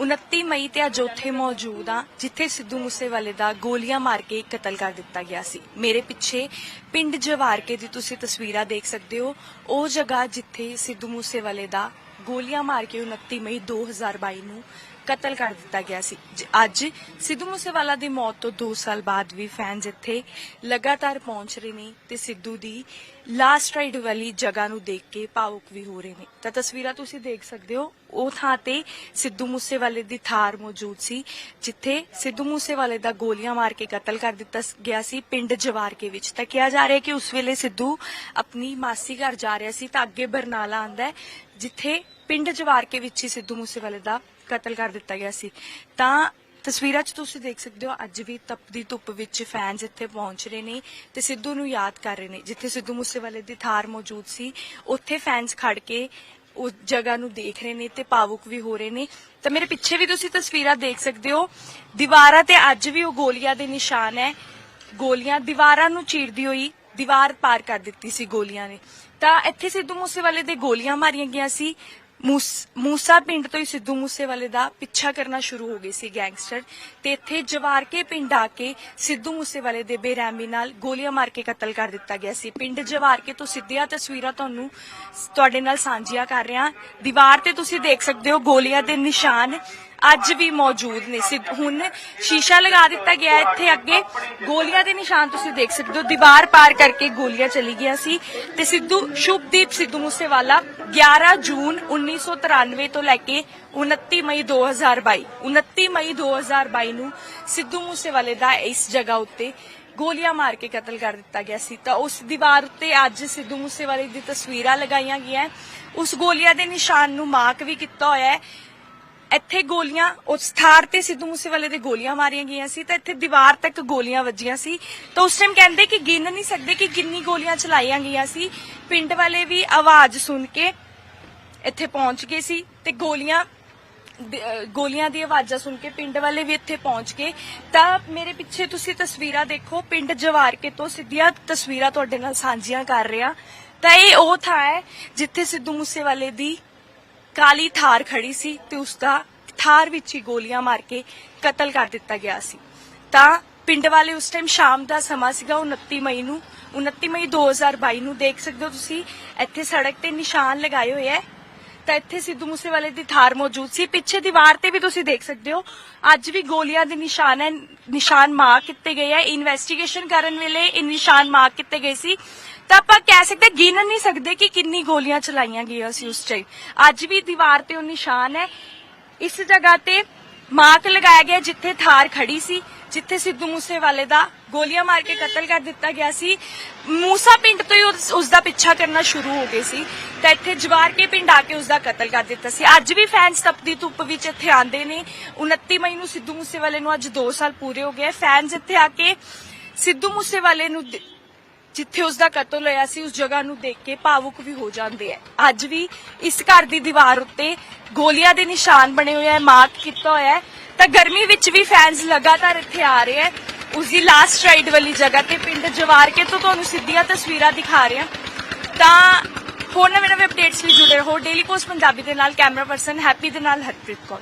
29 ਮਈ ਤੇ ਅੱਜ ਉੱਥੇ ਮੌਜੂਦ ਆ ਜਿੱਥੇ ਸਿੱਧੂ ਮੂਸੇਵਾਲੇ ਦਾ ਗੋਲੀਆਂ ਮਾਰ ਕੇ ਕਤਲ ਕਰ ਦਿੱਤਾ ਗਿਆ ਸੀ। ਮੇਰੇ ਪਿੱਛੇ ਪਿੰਡ ਜਵਾਰਕੇ ਦੀ ਤੁਸੀਂ ਤਸਵੀਰਾਂ ਦੇਖ ਸਕਦੇ ਹੋ। ਉਹ ਜਗ੍ਹਾ ਜਿੱਥੇ ਸਿੱਧੂ ਮੂਸੇਵਾਲੇ ਦਾ ਗੋਲੀਆਂ ਮਾਰ ਕੇ 29 ਮਈ 2022 ਨੂੰ ਕਤਲ ਕਰ ਦਿੱਤਾ ਗਿਆ ਸੀ। ਅੱਜ ਸਿੱਧੂ ਮੂਸੇਵਾਲਾ ਦੀ ਮੌਤ ਤੋਂ 2 ਸਾਲ ਬਾਅਦ ਵੀ ਫੈਨਸ ਇੱਥੇ ਲਗਾਤਾਰ ਪਹੁੰਚ ਰਹੇ ਨੇ ਤੇ ਸਿੱਧੂ ਦੀ ਲਾਸਟ ਰਾਈਡ ਵਾਲੀ ਜਗ੍ਹਾ ਨੂੰ ਦੇਖ ਕੇ ਭਾਵੁਕ ਵੀ ਹੋ ਰਹੇ ਨੇ। ਤਾਂ ਤਸਵੀਰਾਂ ਤੁਸੀਂ ਦੇਖ ਸਕਦੇ ਹੋ। ਉਹ ਥਾਂ ਤੇ ਸਿੱਧੂ ਮੂਸੇਵਾਲੇ ਦੀ ਥਾਰ ਮੌਜੂਦ ਸੀ, ਜਿੱਥੇ ਸਿੱਧੂ ਮੂਸੇਵਾਲੇ ਦਾ ਗੋਲੀਆਂ ਮਾਰ ਕੇ ਕਤਲ ਕਰ ਦਿੱਤਾ ਗਿਆ ਸੀ ਪਿੰਡ ਜਵਾਰਕੇ ਵਿੱਚ। ਤਾਂ ਕਿਹਾ ਜਾ ਰਿਹਾ ਕਿ ਉਸ ਵੇਲੇ ਸਿੱਧੂ ਆਪਣੀ ਮਾਸੀ ਘਰ ਜਾ ਰਿਹਾ ਸੀ ਤਾਂ ਅੱਗੇ ਬਰਨਾਲਾ ਆਂਦਾ ਹੈ। ਜਿੱਥੇ ਪਿੰਡ ਜਵਾਰਕੇ ਵਿੱਚ ਹੀ ਸਿੱਧੂ ਮੂਸੇਵਾਲੇ ਦਾ ਕਤਲ ਕਰ ਦਿੱਤਾ ਗਿਆ ਸੀ। ਤਾਂ ਤਸਵੀਰਾਂ 'ਚ ਤੁਸੀਂ ਦੇਖ ਸਕਦੇ ਹੋ, ਅੱਜ ਵੀ ਤਪਦੀ ਧੁੱਪ ਵਿੱਚ ਫੈਨਸ ਇੱਥੇ ਪਹੁੰਚ ਰਹੇ ਨੇ ਤੇ ਸਿੱਧੂ ਨੂੰ ਯਾਦ ਕਰ ਰਹੇ ਨੇ। ਜਿੱਥੇ ਸਿੱਧੂ ਮੂਸੇਵਾਲੇ ਦੀ ਥਾਰ ਮੌਜੂਦ ਸੀ, ਉੱਥੇ ਫੈਨਸ ਖੜ ਕੇ ਉਸ ਜਗ੍ਹਾ ਨੂੰ ਦੇਖ ਰਹੇ ਨੇ ਤੇ ਭਾਵੁਕ ਵੀ ਹੋ ਰਹੇ ਨੇ। ਤਾਂ ਮੇਰੇ ਪਿੱਛੇ ਵੀ ਤੁਸੀਂ ਤਸਵੀਰਾਂ ਦੇਖ ਸਕਦੇ ਹੋ, ਦੀਵਾਰਾਂ ਤੇ ਅੱਜ ਵੀ ਉਹ ਗੋਲੀਆਂ ਦੇ ਨਿਸ਼ਾਨ ਹੈ। ਗੋਲੀਆਂ ਦੀਵਾਰਾਂ ਨੂੰ ਚੀਰਦੀ ਹੋਈ ਦੀਵਾਰ ਪਾਰ ਕਰ ਦਿੱਤੀ ਸੀ ਗੋਲੀਆਂ ਨੇ। ਤਾਂ ਇੱਥੇ ਸਿੱਧੂ ਮੂਸੇਵਾਲੇ ਦੇ ਗੋਲੀਆਂ ਮਾਰੀਆਂ ਗਈਆਂ ਸੀ। ਮੂਸਾ ਪਿੰਡ ਤੋਂ ਹੀ ਸਿੱਧੂ ਮੂਸੇਵਾਲੇ ਦਾ ਪਿੱਛਾ ਕਰਨਾ ਸ਼ੁਰੂ ਹੋ ਗਏ ਸੀ ਗੈਂਗਸਟਰ। ਤੇ ਇੱਥੇ ਜਵਾਰਕੇ ਪਿੰਡ ਆ ਕੇ ਸਿੱਧੂ ਮੂਸੇਵਾਲੇ ਦੇ ਬੇਰਹਿਮੀ ਨਾਲ ਗੋਲੀਆਂ ਮਾਰ ਕੇ ਕਤਲ ਕਰ ਦਿੱਤਾ ਗਿਆ ਸੀ। ਪਿੰਡ ਜਵਾਰਕੇ ਤੋਂ ਸਿੱਧੀਆਂ ਤਸਵੀਰਾਂ ਤੁਹਾਨੂੰ ਤੁਹਾਡੇ ਨਾਲ ਸਾਂਝੀਆਂ ਕਰ ਰਿਹਾ। ਦੀਵਾਰ ਤੇ ਤੁਸੀਂ ਦੇਖ ਸਕਦੇ ਹੋ ਗੋਲੀਆਂ ਦੇ ਨਿਸ਼ਾਨ। ਅੱਜ ਵੀ ਮੌਜੂਦ ਨੇ। ਸਿੱਧ- ਹੁਣ ਸ਼ੀਸ਼ਾ ਲਗਾ ਦਿੱਤਾ ਗਿਆ ਹੈ ਇੱਥੇ ਅੱਗੇ। ਗੋਲੀਆਂ ਦੇ ਨਿਸ਼ਾਨ ਤੁਸੀਂ ਦੇਖ ਸਕਦੇ ਹੋ। ਦੀਵਾਰ ਪਾਰ ਕਰਕੇ ਗੋਲੀਆਂ ਚਲੀ ਗਿਆ ਸੀ। ਤੇ ਸਿੱਧੂ, ਸ਼ੁਭਦੀਪ ਸਿੱਧੂ ਮੂਸੇਵਾਲਾ 11 ਜੂਨ 1993 ਤੋਂ ਲੈ ਕੇ 29 ਮਈ 2022 29 ਮਈ 2022 ਨੂੰ ਸਿੱਧੂ ਮੂਸੇਵਾਲੇ ਦਾ ਇਸ ਜਗ੍ਹਾ ਉੱਤੇ ਗੋਲੀਆਂ ਮਾਰ ਕੇ ਕਤਲ ਕਰ ਦਿੱਤਾ ਗਿਆ ਸੀ। ਤਾਂ ਉਸ ਦੀਵਾਰ ਉੱਤੇ ਅੱਜ ਸਿੱਧੂ ਮੂਸੇਵਾਲੇ ਦੀ ਤਸਵੀਰਾਂ ਲਗਾਈਆਂ ਗਈਆਂ। ਉਸ ਗੋਲੀਆਂ ਦੇ ਨਿਸ਼ਾਨ ਨੂੰ ਮਾਰਕ ਵੀ ਕੀਤਾ ਹੋਇਆ ਹੈ। ਇੱਥੇ ਗੋਲੀਆਂ, ਉਸ ਥਾਰ ਤੇ ਸਿੱਧੂ ਮੂਸੇਵਾਲੇ ਦੇ ਗੋਲੀਆਂ ਮਾਰੀਆਂ ਗਈਆਂ ਸੀ ਤਾਂ ਇੱਥੇ ਦੀਵਾਰ ਤੱਕ ਗੋਲੀਆਂ ਵੱਜੀਆਂ ਸੀ। ਤਾਂ ਉਸ ਟਾਈਮ ਕਹਿੰਦੇ ਕਿ ਗਿਣ ਨਹੀਂ ਸਕਦੇ ਕਿ ਕਿੰਨੀ ਗੋਲੀਆਂ ਚਲਾਈਆਂ ਗਈਆਂ ਸੀ। ਪਿੰਡ ਵਾਲੇ ਵੀ ਆਵਾਜ਼ ਸੁਣ ਕੇ ਇੱਥੇ ਪਹੁੰਚ ਗਏ ਸੀ ਤੇ ਗੋਲੀਆਂ ਗੋਲੀਆਂ ਦੀ ਆਵਾਜ਼ਾਂ ਸੁਣ ਕੇ ਪਿੰਡ ਵਾਲੇ ਵੀ ਇੱਥੇ ਪਹੁੰਚ ਗਏ। ਤਾਂ ਮੇਰੇ ਪਿੱਛੇ ਤੁਸੀਂ ਤਸਵੀਰਾਂ ਦੇਖੋ, ਪਿੰਡ ਜਵਾਰਕੇ ਤੋਂ ਸਿੱਧੀਆਂ ਤਸਵੀਰਾਂ ਤੁਹਾਡੇ ਨਾਲ ਸਾਂਝੀਆਂ ਕਰ ਰਿਹਾ। ਤਾਂ ਇਹ ਉਹ ਥਾਂ ਹੈ ਜਿੱਥੇ ਸਿੱਧੂ ਮੂਸੇਵਾਲੇ ਦੀ ਕਾਲੀ ਥਾਰ ਖੜੀ ਸੀ ਤੇ ਉਸ ਦਾ ਥਾਰ ਵਿੱਚ ਹੀ ਗੋਲੀਆਂ ਮਾਰ ਕੇ ਕਤਲ ਕਰ ਦਿੱਤਾ ਗਿਆ ਸੀ। ਤਾਂ ਪਿੰਡ ਵਾਲੇ ਉਸ ਟਾਈਮ ਸ਼ਾਮ ਦਾ ਸਮਾਂ ਸੀਗਾ 29 ਮਈ ਨੂੰ 29 ਮਈ 2022 ਨੂੰ ਦੇਖ ਸਕਦੇ ਹੋ ਤੁਸੀਂ, ਇੱਥੇ ਸੜਕ ਤੇ ਨਿਸ਼ਾਨ ਲਗਾਏ ਹੋਏ ਹੈ। ਤਾਂ ਇੱਥੇ ਸਿੱਧੂ ਮੂਸੇਵਾਲੇ ਦੀ ਥਾਰ ਮੌਜੂਦ ਸੀ। ਪਿੱਛੇ ਦੀਵਾਰ ਤੇ ਵੀ ਤੁਸੀਂ ਦੇਖ ਸਕਦੇ ਹੋ। ਅੱਜ ਵੀ ਗੋਲੀਆਂ ਦੇ ਨਿਸ਼ਾਨ ਹੈ, ਨਿਸ਼ਾਨ ਮਾਰ ਕੀਤੇ ਗਏ ਹੈ ਇਨਵੈਸਟੀਗੇਸ਼ਨ ਕਰਨ ਵੇਲੇ ਇਹ ਨਿਸ਼ਾਨ ਮਾਰ ਕੀਤੇ ਗਏ ਸੀ। ਤਾਂ ਆਪਾਂ ਕਹਿ ਸਕਦੇ, ਗਿਣ ਨਹੀਂ ਸਕਦੇ ਕਿ ਕਿੰਨੀ ਗੋਲੀਆਂ ਚਲਾਈਆਂ ਗਈਆਂ ਸੀ ਉਸ ਟਾਈਮ ਅੱਜ ਵੀ ਦੀਵਾਰ ਤੇ ਉਹ ਨਿਸ਼ਾਨ ਹੈ। ਇਸ ਜਗ੍ਹਾ ਤੇ ਮਾਰਕ ਲਗਾਇਆ ਗਿਆ ਜਿੱਥੇ ਥਾਰ ਖੜੀ ਸੀ, ਜਿੱਥੇ ਸਿੱਧੂ ਮੂਸੇਵਾਲੇ ਦਾ ਗੋਲੀਆਂ ਮਾਰ ਕੇ ਕਤਲ ਕਰ ਦਿੱਤਾ ਗਿਆ ਸੀ। ਮੂਸਾ ਪਿੰਡ ਤੋਂ ਹੀ ਉਸ ਦਾ ਪਿੱਛਾ ਕਰਨਾ ਸ਼ੁਰੂ ਹੋ ਗਏ ਸੀ ਤਾਂ ਇੱਥੇ ਜਵਾਰ ਕੇ ਪਿੰਡ ਆ ਕੇ ਉਸ ਦਾ ਕਤਲ ਕਰ ਦਿੱਤਾ ਸੀ। ਅੱਜ ਵੀ ਫੈਨਸ ਤਪਦੀ ਧੁੱਪ ਵਿੱਚ ਇੱਥੇ ਆਉਂਦੇ ਨੇ। 29 ਮਈ ਨੂੰ ਸਿੱਧੂ ਮੂਸੇਵਾਲੇ ਨੂੰ ਅੱਜ 2 ਸਾਲ ਪੂਰੇ ਹੋ ਗਏ। ਫੈਨਸ ਇੱਥੇ ਆ ਕੇ ਸਿੱਧੂ ਮੂਸੇਵਾਲੇ ਨੂੰ ਜਿੱਥੇ ਉਸ ਦਾ ਕਤਲ ਹੋਇਆ ਸੀ, ਉਸ ਜਗ੍ਹਾ ਨੂੰ ਦੇਖ ਕੇ ਭਾਵੁਕ ਵੀ ਹੋ ਜਾਂਦੇ ਆ। ਅੱਜ ਵੀ ਇਸ ਘਰ ਦੀ ਦੀਵਾਰ ਉੱਤੇ ਗੋਲੀਆਂ ਦੇ ਨਿਸ਼ਾਨ ਬਣੇ ਹੋਏ ਆ, ਮਾਰਕ ਕੀਤਾ ਹੋਇਆ ਹੈ। ਤਾਂ ਗਰਮੀ ਵਿੱਚ ਵੀ ਫੈਨਸ ਲਗਾਤਾਰ ਇੱਥੇ ਆ ਰਹੇ ਆ। ਉਸ ਦੀ ਲਾਸਟ ਰਾਈਡ ਵਾਲੀ ਜਗ੍ਹਾ ਤੇ ਪਿੰਡ ਜਵਾਰਕੇ ਤੋਂ ਤੁਹਾਨੂੰ ਸਿੱਧੀਆਂ ਤਸਵੀਰਾਂ ਦਿਖਾ ਰਹੇ ਆ। ਤਾਂ ਹੋਰ ਨਵੇਂ ਨਵੇਂ ਅਪਡੇਟਸ ਲਈ ਜੁੜੇ ਰਹੋ। ਡੇਲੀ ਪੋਸਟ ਪੰਜਾਬੀ ਦੇ ਨਾਲ ਕੈਮਰਾ ਪਰਸਨ ਹੈਪੀ ਦੇ ਨਾਲ, ਹਰਪ੍ਰੀਤ ਕੌਰ।